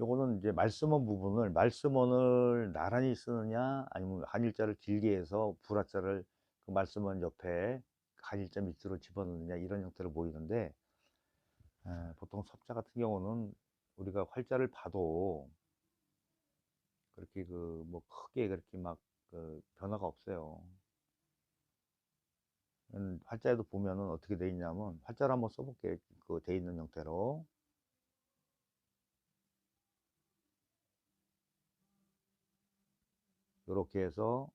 요거는 이제 말씀원 부분을 말씀원을 나란히 쓰느냐 아니면 한일자를 길게 해서 불화자를 그 말씀원 옆에 한일자 밑으로 집어넣느냐 이런 형태로 보이는데 에, 보통 섭자 같은 경우는 우리가 활자를 봐도 그렇게 그 뭐 크게 그렇게 막 그 변화가 없어요. 음, 활자에도 보면은 어떻게 돼 있냐면 활자를 한번 써볼게요. 그 돼 있는 형태로 이렇게 해서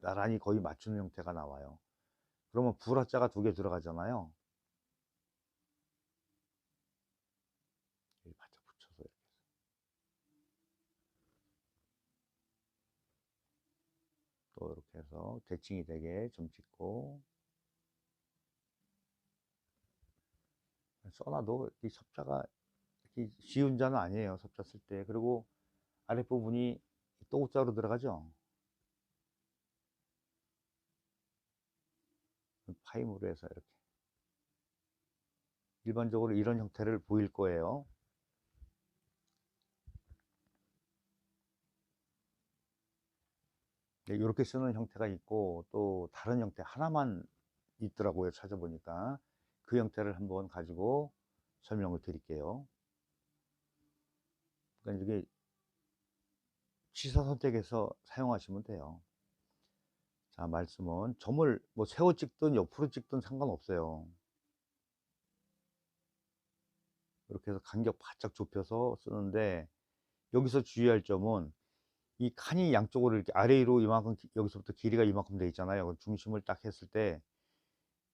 나란히 거의 맞추는 형태가 나와요. 그러면 불화자가 두 개 들어가잖아요. 바짝 붙여서 이렇게. 또 이렇게 해서 대칭이 되게 점 찍고 써놔도 이 섭자가 이렇게 쉬운 자는 아니에요. 섭자 쓸 때. 그리고 아랫부분이 또 우자로 들어가죠. 파임으로 해서 이렇게 일반적으로 이런 형태를 보일 거예요. 이렇게 쓰는 형태가 있고 또 다른 형태 하나만 있더라고요. 찾아보니까 그 형태를 한번 가지고 설명을 드릴게요. 그러니까 이게 취사 선택해서 사용하시면 돼요. 자, 말씀은 점을 뭐 세워 찍든 옆으로 찍든 상관없어요. 이렇게 해서 간격 바짝 좁혀서 쓰는데 여기서 주의할 점은 이 칸이 양쪽으로 이렇게 아래로 이만큼 기- 여기서부터 길이가 이만큼 돼 있잖아요. 중심을 딱 했을 때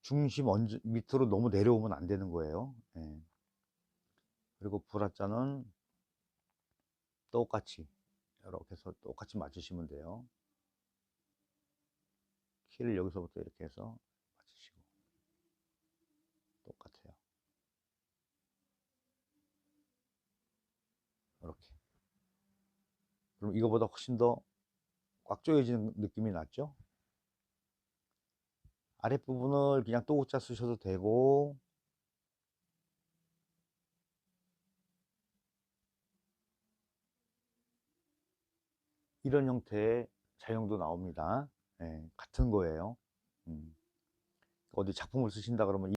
중심 언제 밑으로 너무 내려오면 안 되는 거예요. 예. 그리고 불화자는 똑같이 이렇게 해서 똑같이 맞추시면 돼요. 키를 여기서부터 이렇게 해서 맞추시고 똑같아요. 이렇게. 그럼 이거보다 훨씬 더 꽉 조여지는 느낌이 났죠? 아랫부분을 그냥 또우자 쓰셔도 되고 이런 형태의 자형도 나옵니다. 예, 같은 거예요. 음. 어디 작품을 쓰신다 그러면